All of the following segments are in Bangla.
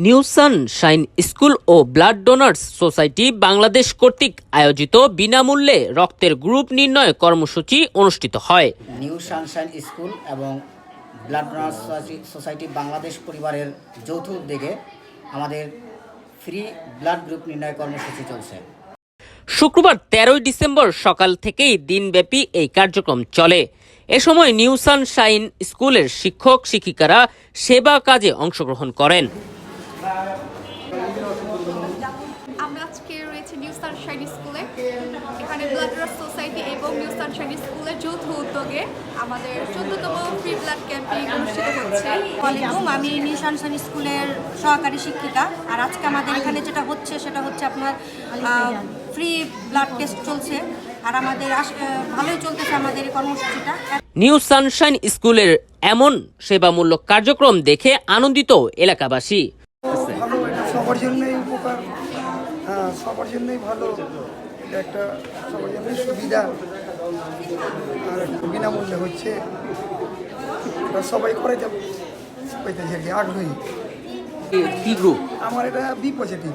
নিউ সানশাইন স্কুল ও ব্লাড ডোনার্স সোসাইটি বাংলাদেশ কর্তৃক আয়োজিত বিনামূল্যে রক্তের গ্রুপ নির্ণয় কর্মসূচি অনুষ্ঠিত হয়। নিউ সানশাইন স্কুল এবং blood donor society- society Bangladesh পরিবারের যৌথ উদ্যোগে আমাদের ফ্রি ব্লাড গ্রুপ নির্ণয় কর্মসূচি চলছে। শুক্রবার তেরোই ডিসেম্বর সকাল থেকেই দিনব্যাপী এই কার্যক্রম চলে। এ সময় নিউ সানশাইন স্কুলের শিক্ষক শিক্ষিকারা সেবা কাজে অংশগ্রহণ করেন। আমরা আজকে রয়েছে নিউ সানশাইন স্কুলে। এখানে ব্লাড ডোনার সোসাইটি এবং নিউ সানশাইন স্কুলের যৌথ উদ্যোগে আমাদের চোদ্দতম ফ্রি ব্লাড ক্যাম্পিং অনুষ্ঠিত হচ্ছে। ওয়ালাইকুম আমি নিউ সানসান স্কুলের সহকারী শিক্ষিকা আর আজকে আমাদের এখানে যেটা হচ্ছে সেটা হচ্ছে আপনার ফ্রি ব্লাড টেস্ট চলছে। আর আমাদের ভালোই চলতেছে আমাদের এই কর্মসূচিটা। নিউ সানশাইন স্কুলের এমন সেবামূলক কার্যক্রম দেখে আনন্দিত এলাকাবাসী। সবার জন্যই উপকার হ্যাঁ সবার জন্যই ভালো, এটা একটা সবার জন্যই সুবিধা। আর বিনামূল্যে হচ্ছে সবাই করে যাবে, সবাই তো আগ্রহী। কি গ্রুপ আমার এটা বি পজিটিভ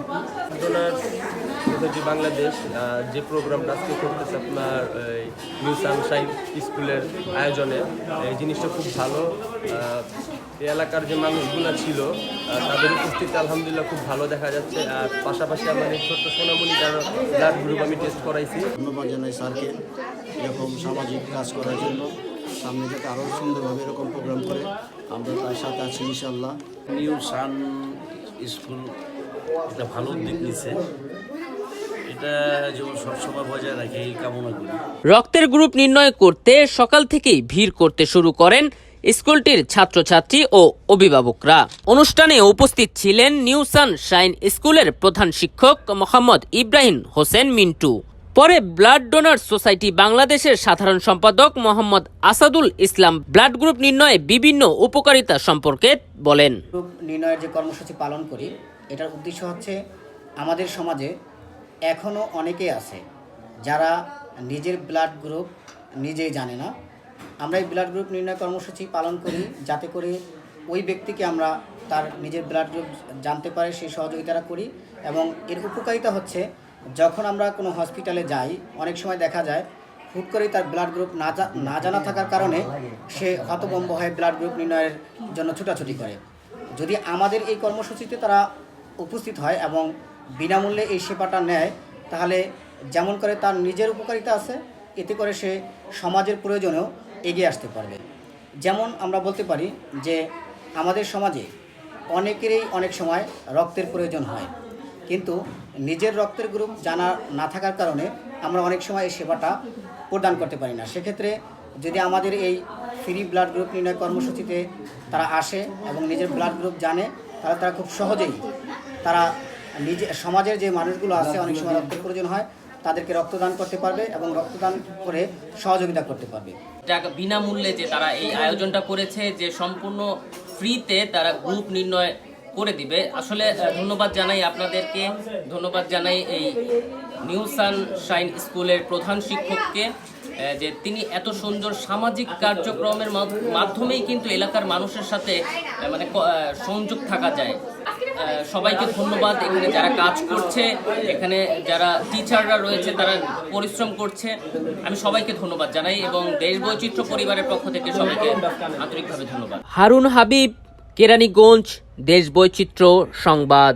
ডোনার্স বাংলাদেশ যে প্রোগ্রামটা আজকে করতেছে আপনার এই, নিউ সানশাইন স্কুলের আয়োজনে এই জিনিসটা খুব ভালো। এই এলাকার যে মানুষগুলো ছিল তাদের উপস্থিতি আলহামদুলিল্লাহ খুব ভালো দেখা যাচ্ছে। আর পাশাপাশি আমার এই ছোট্ট সোনামণি তার ব্লাড গ্রুপ আমি টেস্ট করাইছি। ধন্যবাদ জানাই স্যারকে এরকম সামাজিক কাজ করার জন্য। সামনে যাতে আরও সুন্দরভাবে এরকম প্রোগ্রাম করে আমরা তার সাথে আছি ইনশাল্লাহ নিউ সান স্কুল একটা ভালো উদ্যোগ নিচ্ছে এটা যেমন সবসময় বজায় রাখে এই কামনা করি। রক্তের গ্রুপ নির্ণয় করতে সকাল থেকেই ভিড় করতে শুরু করেন স্কুলটির ছাত্রছাত্রী ও অভিভাবকরা। অনুষ্ঠানে উপস্থিত ছিলেন নিউ সানশাইন স্কুলের প্রধান শিক্ষক মোহাম্মদ ইব্রাহিম হোসেন মিন্টু। পরে ব্লাড ডোনার সোসাইটি বাংলাদেশের সাধারণ সম্পাদক মোহাম্মদ আসাদুল ইসলাম ব্লাড গ্রুপ নির্ণয়ে বিভিন্ন উপকারিতা সম্পর্কে বলেন। গ্রুপ নির্ণয়ের যে কর্মসূচি পালন করি, এটার উদ্দেশ্য হচ্ছে আমাদের সমাজে এখনও অনেকেই আছে যারা নিজের ব্লাড গ্রুপ নিজেই জানে না। আমরা এই ব্লাড গ্রুপ নির্ণয় কর্মসূচি পালন করি যাতে করে ওই ব্যক্তিকে আমরা তার নিজের ব্লাড গ্রুপ জানতে পারে, সেই সহযোগিতাটা করি এবং এর উপকারিতা হচ্ছে যখন আমরা কোনো হসপিটালে যাই, অনেক সময় দেখা যায়, হুট করেই তার ব্লাড গ্রুপ না না জানা থাকার কারণে সে হতভম্ব হয়ে ব্লাড গ্রুপ নির্ণয়ের জন্য ছুটাছুটি করে। যদি আমাদের এই কর্মসূচিতে তারা উপস্থিত হয় এবং বিনামূল্যে এই সেবাটা নেয়, তাহলে যেমন করে তার নিজের উপকারিতা আছে, এতে করে সে সমাজের প্রয়োজনেও এগিয়ে আসতে পারবে। যেমন আমরা বলতে পারি যে, আমাদের সমাজে অনেকেরই অনেক সময় রক্তের প্রয়োজন হয়। কিন্তু নিজের রক্তের গ্রুপ জানা না থাকার কারণে আমরা অনেক সময় এই সেবাটা প্রদান করতে পারি না। সেক্ষেত্রে যদি আমাদের এই ফ্রি ব্লাড গ্রুপ নির্ণয় কর্মসূচিতে তারা আসে এবং নিজের ব্লাড গ্রুপ জানে, তাহলে তারা খুব সহজেই তারা নিজে, সমাজের যে মানুষগুলো আছে, অনেক সময় রক্তের প্রয়োজন হয়, তাদেরকে রক্তদান করতে পারবে এবং রক্তদান করে সহযোগিতা করতে পারবে। বিনামূল্যে যে তারা এই আয়োজনটা করেছে, যে সম্পূর্ণ ফ্রিতে তারা গ্রুপ নির্ণয় করে দিবে। আসলে ধন্যবাদ জানাই আপনাদেরকে। ধন্যবাদ জানাই এই নিউ সানশাইন স্কুলের প্রধান শিক্ষককে যে তিনি এত সুন্দর সামাজিক কার্যক্রমের মাধ- মাধ্যমেই কিন্তু এলাকার মানুষের সাথে মানে সংযোগ থাকা যায়। সবাইকে ধন্যবাদ। এখানে যারা কাজ করছে, এখানে যারা টিচাররা রয়েছে, তারা পরিশ্রম করছে। আমি সবাইকে ধন্যবাদ জানাই এবং দেশ বৈচিত্র্য পরিবারের পক্ষ থেকে সবাইকে আন্তরিকভাবে ধন্যবাদ। হারুন হাবিব, কেরানীগঞ্জ। দেশ বৈচিত্র্য সংবাদ।